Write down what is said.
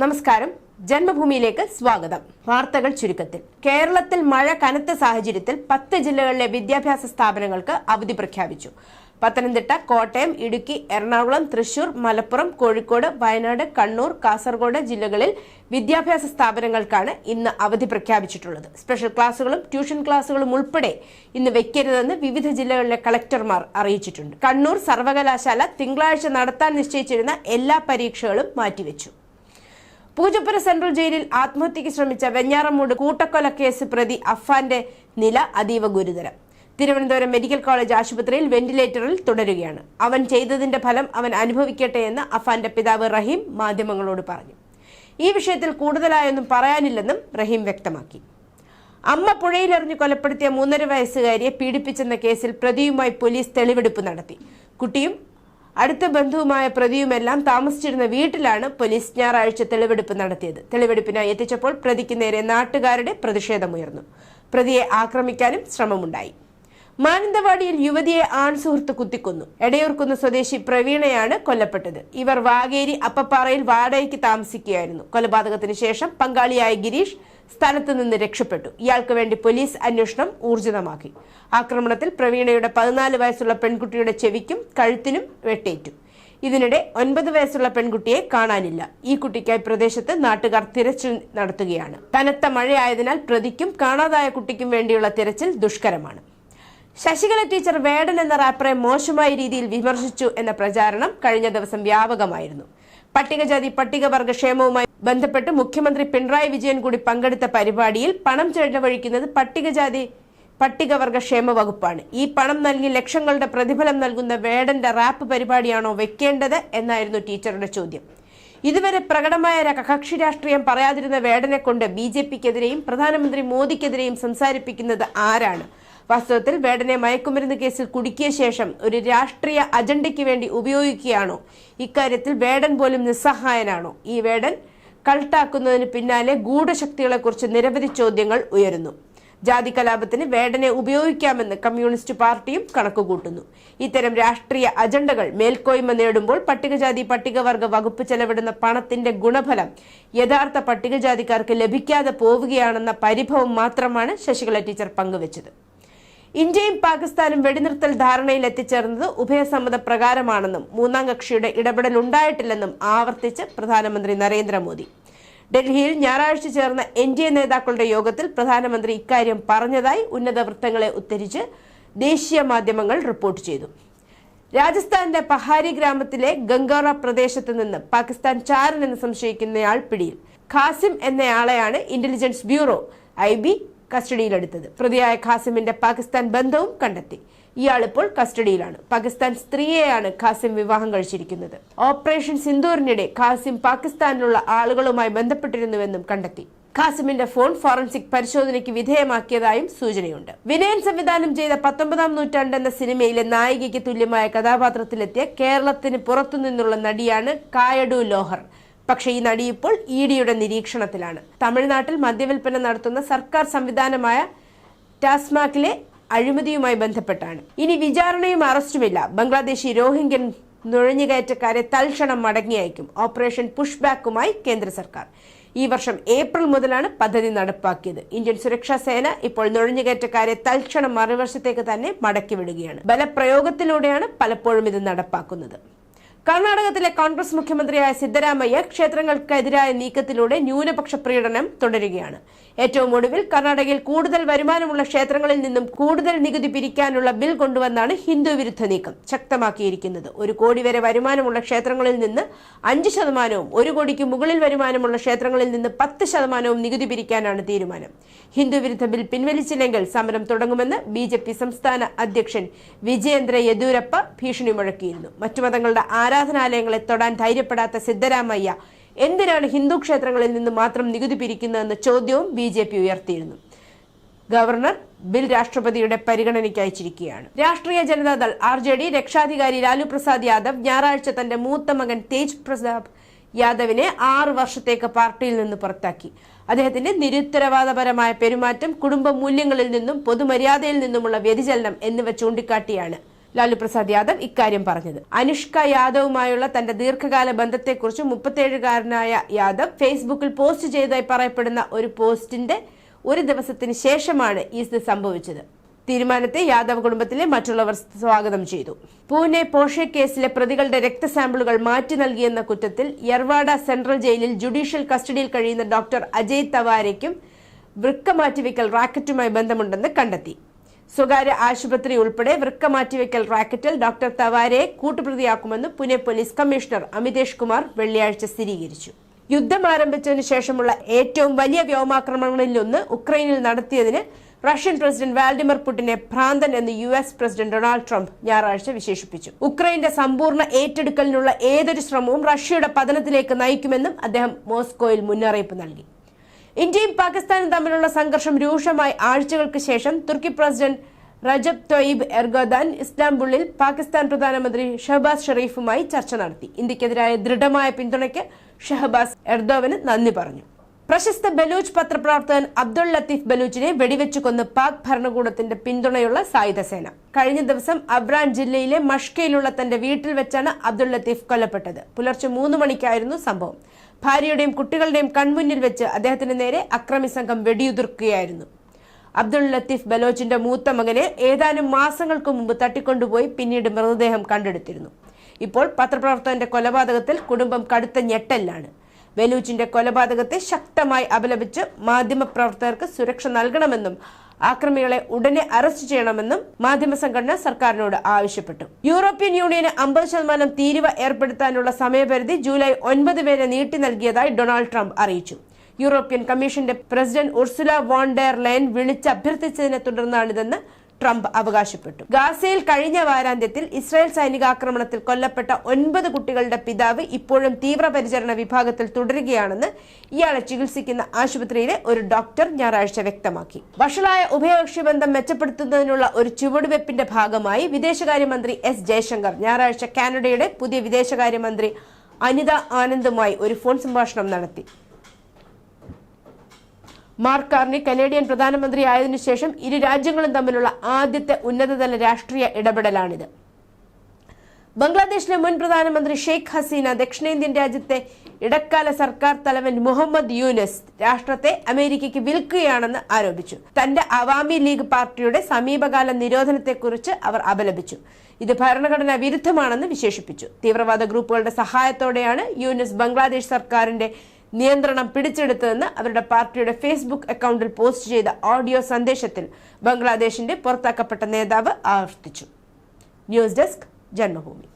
നമസ്കാരം. ജന്മഭൂമിയിലേക്ക് സ്വാഗതം. വാർത്തകൾ ചുരുക്കത്തിൽ. കേരളത്തിൽ മഴ കനത്ത സാഹചര്യത്തിൽ പത്ത് ജില്ലകളിലെ വിദ്യാഭ്യാസ സ്ഥാപനങ്ങൾക്ക് അവധി പ്രഖ്യാപിച്ചു. പത്തനംതിട്ട കോട്ടയം ഇടുക്കി എറണാകുളം തൃശൂർ മലപ്പുറം കോഴിക്കോട് വയനാട് കണ്ണൂർ കാസർഗോഡ് ജില്ലകളിൽ വിദ്യാഭ്യാസ സ്ഥാപനങ്ങൾക്കാണ് ഇന്ന് അവധി പ്രഖ്യാപിച്ചിട്ടുള്ളത്. സ്പെഷ്യൽ ക്ലാസുകളും ട്യൂഷൻ ക്ലാസുകളും ഉൾപ്പെടെ ഇന്ന് വെക്കരുതെന്ന് വിവിധ ജില്ലകളിലെ കളക്ടർമാർ അറിയിച്ചിട്ടുണ്ട്. കണ്ണൂർ സർവകലാശാല തിങ്കളാഴ്ച നടത്താൻ നിശ്ചയിച്ചിരുന്ന എല്ലാ പരീക്ഷകളും മാറ്റിവെച്ചു. പൂജപ്പുര സെൻട്രൽ ജയിലിൽ ആത്മഹത്യക്ക് ശ്രമിച്ച വെഞ്ഞാറമൂട് കൂട്ടക്കൊല കേസ് പ്രതി അഫാന്റെ നില അതീവ ഗുരുതരം. തിരുവനന്തപുരം മെഡിക്കൽ കോളേജ് ആശുപത്രിയിൽ വെന്റിലേറ്ററിൽ തുടരുകയാണ്. അവൻ ചെയ്തതിന്റെ ഫലം അവൻ അനുഭവിക്കട്ടെ എന്ന് അഫാന്റെ പിതാവ് റഹീം മാധ്യമങ്ങളോട് പറഞ്ഞു. ഈ വിഷയത്തിൽ കൂടുതലായൊന്നും പറയാനില്ലെന്നും റഹീം വ്യക്തമാക്കി. അമ്മ പുഴയിലെറിഞ്ഞ് കൊലപ്പെടുത്തിയ മൂന്നര വയസ്സുകാരിയെ പീഡിപ്പിച്ചെന്ന കേസിൽ പ്രതിയുമായി പോലീസ് തെളിവെടുപ്പ് നടത്തി. കുട്ടിയും അടുത്ത ബന്ധുവുമായ പ്രതിയുമെല്ലാം താമസിച്ചിരുന്ന വീട്ടിലാണ് പോലീസ് ഞായറാഴ്ച തെളിവെടുപ്പ് നടത്തിയത്. തെളിവെടുപ്പിനായി എത്തിച്ചപ്പോൾ പ്രതിക്ക് നേരെ നാട്ടുകാരുടെ പ്രതിഷേധമുയർന്നു. പ്രതിയെ ആക്രമിക്കാനും ശ്രമമുണ്ടായി. മാനന്തവാടിയിൽ യുവതിയെ ആൺ സുഹൃത്ത് കുത്തിക്കൊന്നു. എടയൂർക്കുന്ന് സ്വദേശി പ്രവീണയാണ് കൊല്ലപ്പെട്ടത്. ഇവർ വാഗേരി അപ്പപ്പാറയിൽ വാടകയ്ക്ക് താമസിക്കുകയായിരുന്നു. കൊലപാതകത്തിന് ശേഷം പങ്കാളിയായ ഗിരീഷ് സ്ഥലത്ത് നിന്ന് രക്ഷപ്പെട്ടു. ഇയാൾക്ക് വേണ്ടി പോലീസ് അന്വേഷണം ഊർജിതമാക്കി. ആക്രമണത്തിൽ പ്രവീണയുടെ പതിനാല് വയസ്സുള്ള പെൺകുട്ടിയുടെ ചെവിക്കും കഴുത്തിനും വെട്ടേറ്റു. ഇതിനിടെ ഒൻപത് വയസ്സുള്ള പെൺകുട്ടിയെ കാണാനില്ല. ഈ കുട്ടിക്കായി പ്രദേശത്ത് നാട്ടുകാർ തിരച്ചിൽ നടത്തുകയാണ്. കനത്ത മഴയായതിനാൽ പ്രതിക്കും കാണാതായ കുട്ടിക്കും വേണ്ടിയുള്ള തിരച്ചിൽ ദുഷ്കരമാണ്. ശശികല ടീച്ചർ വേടൻ എന്ന റാപ്പറെ മോശമായ രീതിയിൽ വിമർശിച്ചു എന്ന പ്രചാരണം കഴിഞ്ഞ ദിവസം വ്യാപകമായിരുന്നു. പട്ടികജാതി പട്ടികവർഗ ക്ഷേമവുമായി ബന്ധപ്പെട്ട് മുഖ്യമന്ത്രി പിണറായി വിജയൻ കൂടി പങ്കെടുത്ത പരിപാടിയിൽ പണം ചെലവഴിക്കുന്നത് പട്ടികജാതി പട്ടികവർഗ ക്ഷേമ വകുപ്പാണ്. ഈ പണം നൽകി ലക്ഷങ്ങളുടെ പ്രതിഫലം നൽകുന്ന വേടന്റെ റാപ്പ് പരിപാടിയാണോ വെക്കേണ്ടത് എന്നായിരുന്നു ടീച്ചറുടെ ചോദ്യം. ഇതുവരെ പ്രകടമായ കക്ഷി രാഷ്ട്രീയം പറയാതിരുന്ന വേടനെ കൊണ്ട് ബി ജെ പിക്കെതിരെയും പ്രധാനമന്ത്രി മോദിക്കെതിരെയും സംസാരിപ്പിക്കുന്നത് ആരാണ്? വാസ്തവത്തിൽ വേടനെ മയക്കുമരുന്ന് കേസിൽ കുടുക്കിയ ശേഷം ഒരു രാഷ്ട്രീയ അജണ്ടയ്ക്ക് വേണ്ടി ഉപയോഗിക്കുകയാണോ? ഇക്കാര്യത്തിൽ വേടൻ പോലും നിസ്സഹായനാണോ? ഈ വേടൻ കൾട്ടാക്കുന്നതിന് പിന്നാലെ ഗൂഢശക്തികളെക്കുറിച്ച് നിരവധി ചോദ്യങ്ങൾ ഉയരുന്നു. ജാതി കലാപത്തിന് വേടനെ ഉപയോഗിക്കാമെന്ന് കമ്മ്യൂണിസ്റ്റ് പാർട്ടിയും കണക്കുകൂട്ടുന്നു. ഇത്തരം രാഷ്ട്രീയ അജണ്ടകൾ മേൽക്കോയ്മ നേടുമ്പോൾ പട്ടികജാതി പട്ടികവർഗ വകുപ്പ് ചെലവിടുന്ന പണത്തിന്റെ ഗുണഫലം യഥാർത്ഥ പട്ടികജാതിക്കാർക്ക് ലഭിക്കാതെ പോവുകയാണെന്ന പരിഭവം മാത്രമാണ് ശശികല ടീച്ചർ പങ്കുവച്ചത്. ഇന്ത്യയും പാകിസ്ഥാനും വെടിനിർത്തൽ ധാരണയിൽ എത്തിച്ചേർന്നത് ഉഭയസമ്മത പ്രകാരമാണെന്നും മൂന്നാം കക്ഷിയുടെ ഇടപെടൽ ഉണ്ടായിട്ടില്ലെന്നും ആവർത്തിച്ച് പ്രധാനമന്ത്രി നരേന്ദ്രമോദി. ഡൽഹിയിൽ ഞായറാഴ്ച ചേർന്ന എൻ ഡി എ നേതാക്കളുടെ യോഗത്തിൽ പ്രധാനമന്ത്രി ഇക്കാര്യം പറഞ്ഞതായി ഉന്നത വൃത്തങ്ങളെ ഉദ്ധരിച്ച് ദേശീയ മാധ്യമങ്ങൾ റിപ്പോർട്ട് ചെയ്തു. രാജസ്ഥാനിലെ പഹാരി ഗ്രാമത്തിലെ ഗംഗോറ പ്രദേശത്ത് നിന്ന് പാകിസ്ഥാൻ ചാരൻ എന്ന് സംശയിക്കുന്നയാൾ പിടിയിൽ. ഖാസിം എന്നയാളെയാണ് ഇന്റലിജൻസ് ബ്യൂറോ ഐ കസ്റ്റഡിയിലെടുത്തത്. പ്രതിയായ ഖാസിമിന്റെ പാകിസ്ഥാൻ ബന്ധവും കണ്ടെത്തി. ഇയാൾ ഇപ്പോൾ കസ്റ്റഡിയിലാണ്. പാകിസ്ഥാൻ സ്ത്രീയെയാണ് ഖാസിം വിവാഹം കഴിച്ചിരിക്കുന്നത്. ഓപ്പറേഷൻ സിന്ദൂറിനിടെ ഖാസിം പാകിസ്ഥാനിലുള്ള ആളുകളുമായി ബന്ധപ്പെട്ടിരുന്നുവെന്നും കണ്ടെത്തി. ഖാസിമിന്റെ ഫോൺ ഫോറൻസിക് പരിശോധനയ്ക്ക് വിധേയമാക്കിയതായും സൂചനയുണ്ട്. വിനയൻ സംവിധാനം ചെയ്ത പത്തൊമ്പതാം നൂറ്റാണ്ട് എന്ന സിനിമയിലെ നായികയ്ക്ക് തുല്യമായ കഥാപാത്രത്തിലെത്തിയ കേരളത്തിന് പുറത്തുനിന്നുള്ള നടിയാണ് കായഡു ലോഹർ. പക്ഷേ ഈ നടി ഇപ്പോൾ ഇ ഡിയുടെ നിരീക്ഷണത്തിലാണ്. തമിഴ്നാട്ടിൽ മദ്യവിൽപ്പന നടത്തുന്ന സർക്കാർ സംവിധാനമായ ടാസ്മാക്കിലെ അഴിമതിയുമായി ബന്ധപ്പെട്ടാണ്. ഇനി വിചാരണയും അറസ്റ്റുമില്ല. ബംഗ്ലാദേശി രോഹിംഗ്യൻ നുഴഞ്ഞുകയറ്റക്കാരെ തൽക്ഷണം മടങ്ങി അയക്കും. ഓപ്പറേഷൻ പുഷ് ബാക്കുമായി കേന്ദ്ര സർക്കാർ. ഈ വർഷം ഏപ്രിൽ മുതലാണ് പദ്ധതി നടപ്പാക്കിയത്. ഇന്ത്യൻ സുരക്ഷാ സേന ഇപ്പോൾ നുഴഞ്ഞുകയറ്റക്കാരെ തൽക്ഷണം മറുവശത്തേക്ക് തന്നെ മടക്കി വിടുകയാണ്. ബലപ്രയോഗത്തിലൂടെയാണ് പലപ്പോഴും ഇത് നടപ്പാക്കുന്നത്. കർണാടകത്തിലെ കോൺഗ്രസ് മുഖ്യമന്ത്രിയായ സിദ്ധരാമയ്യ ക്ഷേത്രങ്ങൾക്കെതിരായ നീക്കത്തിലൂടെ ന്യൂനപക്ഷ പ്രീണനം തുടരുകയാണ്. ഏറ്റവും ഒടുവിൽ കർണാടകയിൽ കൂടുതൽ വരുമാനമുള്ള ക്ഷേത്രങ്ങളിൽ നിന്നും കൂടുതൽ നികുതി പിരിക്കാനുള്ള ബിൽ കൊണ്ടുവന്നാണ് ഹിന്ദു വിരുദ്ധ നീക്കം ശക്തമാക്കിയിരിക്കുന്നത്. ഒരു കോടി വരെ വരുമാനമുള്ള ക്ഷേത്രങ്ങളിൽ നിന്ന് അഞ്ച് ശതമാനവും ഒരു കോടിക്ക് മുകളിൽ വരുമാനമുള്ള ക്ഷേത്രങ്ങളിൽ നിന്ന് പത്ത് ശതമാനവും നികുതി പിരിക്കാനാണ് തീരുമാനം. ഹിന്ദു വിരുദ്ധ ബിൽ പിൻവലിച്ചില്ലെങ്കിൽ സമരം തുടങ്ങുമെന്ന് ബി ജെ പി സംസ്ഥാന അധ്യക്ഷൻ വിജയേന്ദ്ര യെദ്യൂരപ്പ ഭീഷണി മുഴക്കിയിരുന്നു. മറ്റു മതങ്ങളുടെ ആരാധനാലയങ്ങളെ തൊടാൻ ധൈര്യപ്പെടാത്ത സിദ്ധരാമയ്യ എന്തിനാണ് ഹിന്ദു ക്ഷേത്രങ്ങളിൽ നിന്ന് മാത്രം നികുതി പിരിക്കുന്നതെന്ന ചോദ്യവും ബി ജെ പി ഉയർത്തിയിരുന്നു. ഗവർണർ ബിൽ രാഷ്ട്രപതിയുടെ പരിഗണനയ്ക്ക് അയച്ചിരിക്കുകയാണ്. രാഷ്ട്രീയ ജനതാദൾ ആർ ജെ ഡി രക്ഷാധികാരി ലാലു പ്രസാദ് യാദവ് ഞായറാഴ്ച തന്റെ മൂത്ത മകൻ തേജ് പ്രസാദ് യാദവിനെ ആറ് വർഷത്തേക്ക് പാർട്ടിയിൽ നിന്ന് പുറത്താക്കി. അദ്ദേഹത്തിന്റെ നിരുത്തരവാദപരമായ പെരുമാറ്റം കുടുംബ മൂല്യങ്ങളിൽ നിന്നും പൊതുമര്യാദയിൽ നിന്നുമുള്ള വ്യതിചലനം എന്നിവ ചൂണ്ടിക്കാട്ടിയാണ് ലാലു പ്രസാദ് യാദവ് ഇക്കാര്യം പറഞ്ഞത്. അനുഷ്ക യാദവുമായുള്ള തന്റെ ദീർഘകാല ബന്ധത്തെക്കുറിച്ച് മുപ്പത്തേഴുകാരനായ യാദവ് ഫേസ്ബുക്കിൽ പോസ്റ്റ് ചെയ്തതായി പറയപ്പെടുന്ന ഒരു പോസ്റ്റിന്റെ ഒരു ദിവസത്തിന് ശേഷമാണ് ഇത് സംഭവിച്ചത്. തീരുമാനത്തെ യാദവ് കുടുംബത്തിലെ മറ്റുള്ളവർ സ്വാഗതം ചെയ്തു. പൂനെ പോഷെ കേസിലെ പ്രതികളുടെ രക്തസാമ്പിളുകൾ മാറ്റി നൽകിയെന്ന കുറ്റത്തിൽ യർവാഡ സെൻട്രൽ ജയിലിൽ ജുഡീഷ്യൽ കസ്റ്റഡിയിൽ കഴിയുന്ന ഡോക്ടർ അജയ് തവാരയ്ക്കും വൃക്ക മാറ്റിവെക്കൽ റാക്കറ്റുമായി ബന്ധമുണ്ടെന്ന് കണ്ടെത്തി. സ്വകാര്യ ആശുപത്രി ഉൾപ്പെടെ വൃക്ക മാറ്റിവെക്കൽ റാക്കറ്റിൽ ഡോക്ടർ തവാരയെ കൂട്ടുപ്രതിയാക്കുമെന്ന് പുനെ പോലീസ് കമ്മീഷണർ അമിതേഷ് കുമാർ വെള്ളിയാഴ്ച സ്ഥിരീകരിച്ചു. യുദ്ധം ആരംഭിച്ചതിന് ശേഷമുള്ള ഏറ്റവും വലിയ വ്യോമാക്രമണങ്ങളിലൊന്ന് ഉക്രൈനിൽ നടത്തിയതിന് റഷ്യൻ പ്രസിഡന്റ് വാൽഡിമർ പുടിനെ ഭ്രാന്തൻ എന്ന് U S president Donald Trump ഞായറാഴ്ച വിശേഷിപ്പിച്ചു. ഉക്രൈന്റെ സമ്പൂർണ ഏറ്റെടുക്കലിനുള്ള ഏതൊരു ശ്രമവും റഷ്യയുടെ പതനത്തിലേക്ക് നയിക്കുമെന്നും അദ്ദേഹം മോസ്കോയിൽ മുന്നറിയിപ്പ് നൽകി. ഇന്ത്യയും പാകിസ്ഥാനും തമ്മിലുള്ള സംഘർഷം രൂക്ഷമായി ആഴ്ചകൾക്ക് ശേഷം Turkey president Recep Tayyip Erdogan ഇസ്ലാംബുളിൽ Pakistan പ്രധാനമന്ത്രി ഷഹബാസ് ഷെറീഫുമായി ചർച്ച നടത്തി. ഇന്ത്യക്കെതിരായ ദൃഢമായ പിന്തുണയ്ക്ക് ഷഹബാസ് എർദോവന് നന്ദി പറഞ്ഞു. പ്രശസ്ത ബലൂച്ച് പത്രപ്രവർത്തകൻ അബ്ദുൾ ലത്തീഫ് ബലൂച്ചിനെ വെടിവെച്ചു കൊന്ന് പാക് ഭരണകൂടത്തിന്റെ പിന്തുണയുള്ള സായുധ സേന കഴിഞ്ഞ ദിവസം അബ്രാൻ ജില്ലയിലെ മഷ്കയിലുള്ള തന്റെ വീട്ടിൽ വെച്ചാണ് അബ്ദുൾ ലത്തീഫ് കൊല്ലപ്പെട്ടത്. പുലർച്ചെ മൂന്ന് മണിക്കായിരുന്നു സംഭവം. ഭാര്യയുടെയും കുട്ടികളുടെയും കൺമുന്നിൽ വെച്ച് അദ്ദേഹത്തിന് നേരെ അക്രമി സംഘം വെടിയുതിർക്കുകയായിരുന്നു. അബ്ദുൾ ലത്തീഫ് ബലോച്ചിന്റെ മൂത്ത മകനെ ഏതാനും മാസങ്ങൾക്ക് മുമ്പ് തട്ടിക്കൊണ്ടുപോയി പിന്നീട് മൃതദേഹം കണ്ടെടുത്തിരുന്നു. ഇപ്പോൾ പത്രപ്രവർത്തകന്റെ കൊലപാതകത്തിൽ കുടുംബം കടുത്ത ഞെട്ടലിലാണ്. ബലൂച്ചിന്റെ കൊലപാതകത്തെ ശക്തമായി അപലപിച്ച് മാധ്യമപ്രവർത്തകർക്ക് സുരക്ഷ നൽകണമെന്നും ആക്രമികളെ ഉടനെ അറസ്റ്റ് ചെയ്യണമെന്നും മാധ്യമ സംഘടന സർക്കാരിനോട് ആവശ്യപ്പെട്ടു. യൂറോപ്യൻ യൂണിയന് അമ്പത് ശതമാനം തീരുവ ഏർപ്പെടുത്താനുള്ള സമയപരിധി ജൂലൈ ഒൻപത് വരെ നീട്ടി നൽകിയതായി ഡൊണാൾഡ് ട്രംപ് അറിയിച്ചു. യൂറോപ്യൻ കമ്മീഷന്റെ president Ursula von der Leyen വിളിച്ചഭ്യർത്ഥിച്ചതിനെ തുടർന്നാണിതെന്ന് ട്രംപ് അവകാശപ്പെട്ടു. ഗാസയിൽ കഴിഞ്ഞ വാരാന്ത്യത്തിൽ ഇസ്രായേൽ സൈനികാക്രമണത്തിൽ കൊല്ലപ്പെട്ട ഒൻപത് കുട്ടികളുടെ പിതാവ് ഇപ്പോഴും തീവ്രപരിചരണ വിഭാഗത്തിൽ തുടരുകയാണെന്ന് ഇയാളെ ചികിത്സിക്കുന്ന ആശുപത്രിയിലെ ഒരു ഡോക്ടർ ഞായറാഴ്ച വ്യക്തമാക്കി. വഷളായ ഉഭയകക്ഷി ബന്ധം മെച്ചപ്പെടുത്തുന്നതിനുള്ള ഒരു ചുവടുവെപ്പിന്റെ ഭാഗമായി വിദേശകാര്യമന്ത്രി എസ് ജയശങ്കർ ഞായറാഴ്ച കാനഡയുടെ പുതിയ വിദേശകാര്യമന്ത്രി അനിത ആനന്ദുമായി ഒരു ഫോൺ സംഭാഷണം നടത്തി. മാർക്ക് കാർണി കനേഡിയൻ പ്രധാനമന്ത്രി ആയതിനു ശേഷം ഇരു രാജ്യങ്ങളും തമ്മിലുള്ള ആദ്യത്തെ ഉന്നതതല രാഷ്ട്രീയ ഇടപെടലാണിത്. ബംഗ്ലാദേശിലെ മുൻ പ്രധാനമന്ത്രി ഷെയ്ഖ് ഹസീന ദക്ഷിണേന്ത്യൻ രാജ്യത്തെ ഇടക്കാല സർക്കാർ തലവൻ മുഹമ്മദ് യൂനസ് രാഷ്ട്രത്തെ അമേരിക്കയ്ക്ക് വിൽക്കുകയാണെന്ന് ആരോപിച്ചു. തന്റെ അവാമി ലീഗ് പാർട്ടിയുടെ സമീപകാല നിരോധനത്തെക്കുറിച്ച് അവർ അപലപിച്ചു. ഇത് ഭരണഘടനാ വിരുദ്ധമാണെന്ന് വിശേഷിപ്പിച്ചു. തീവ്രവാദ ഗ്രൂപ്പുകളുടെ സഹായത്തോടെയാണ് യൂനസ് ബംഗ്ലാദേശ് സർക്കാരിന്റെ നിയന്ത്രണം പിടിച്ചെടുത്തതെന്ന് അവരുടെ പാർട്ടിയുടെ ഫേസ്ബുക്ക് അക്കൗണ്ടിൽ പോസ്റ്റ് ചെയ്ത ഓഡിയോ സന്ദേശത്തിൽ ബംഗ്ലാദേശിന്റെ പുറത്താക്കപ്പെട്ട നേതാവ് ആവർത്തിച്ചു. News desk Janmabhumi.